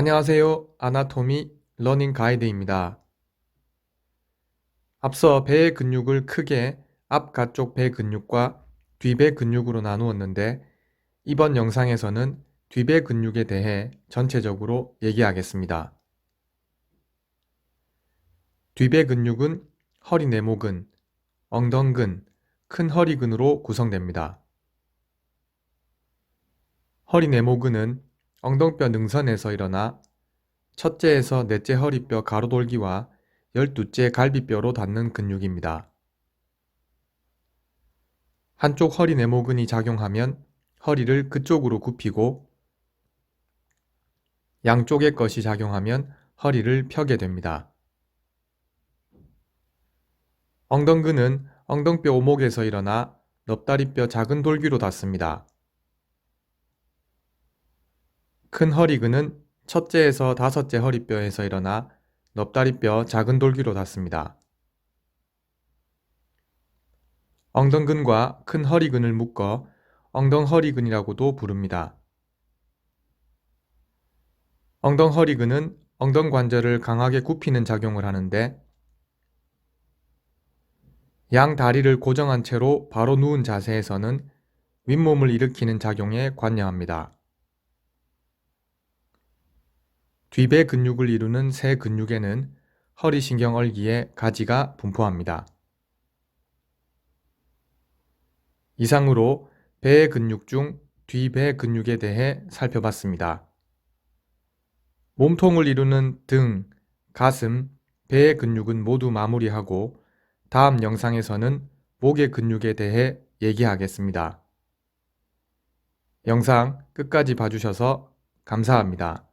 안녕하세요. 아나토미 러닝 가이드입니다. 앞서 배의 근육을 크게 앞 가쪽 배 근육과 뒤배 근육으로 나누었는데 이번 영상에서는 뒤배 근육에 대해 전체적으로 얘기하겠습니다. 뒤배 근육은 허리 내목근, 엉덩근, 큰 허리근으로 구성됩니다. 허리 내모근은 엉덩뼈 능선에서 일어나 첫째에서 넷째 허리뼈 가로돌기와 열두째 갈비뼈로 닿는 근육입니다. 한쪽 허리 내모근이 작용하면 허리를 그쪽으로 굽히고 양쪽의 것이 작용하면 허리를 펴게 됩니다. 엉덩근은 엉덩뼈 오목에서 일어나 넙다리뼈 작은 돌기로 닿습니다. 큰 허리근은 첫째에서 다섯째 허리뼈에서 일어나 넙다리뼈 작은 돌기로 닿습니다. 엉덩근과 큰 허리근을 묶어 엉덩허리근이라고도 부릅니다. 엉덩허리근은 엉덩관절을 강하게 굽히는 작용을 하는데 양 다리를 고정한 채로 바로 누운 자세에서는 윗몸을 일으키는 작용에 관여합니다. 뒤배 근육을 이루는 세 근육에는 허리신경 얼기에 가지가 분포합니다. 이상으로 배의 근육 중 뒤배 근육에 대해 살펴봤습니다. 몸통을 이루는 등, 가슴, 배의 근육은 모두 마무리하고 다음 영상에서는 목의 근육에 대해 얘기하겠습니다. 영상 끝까지 봐주셔서 감사합니다.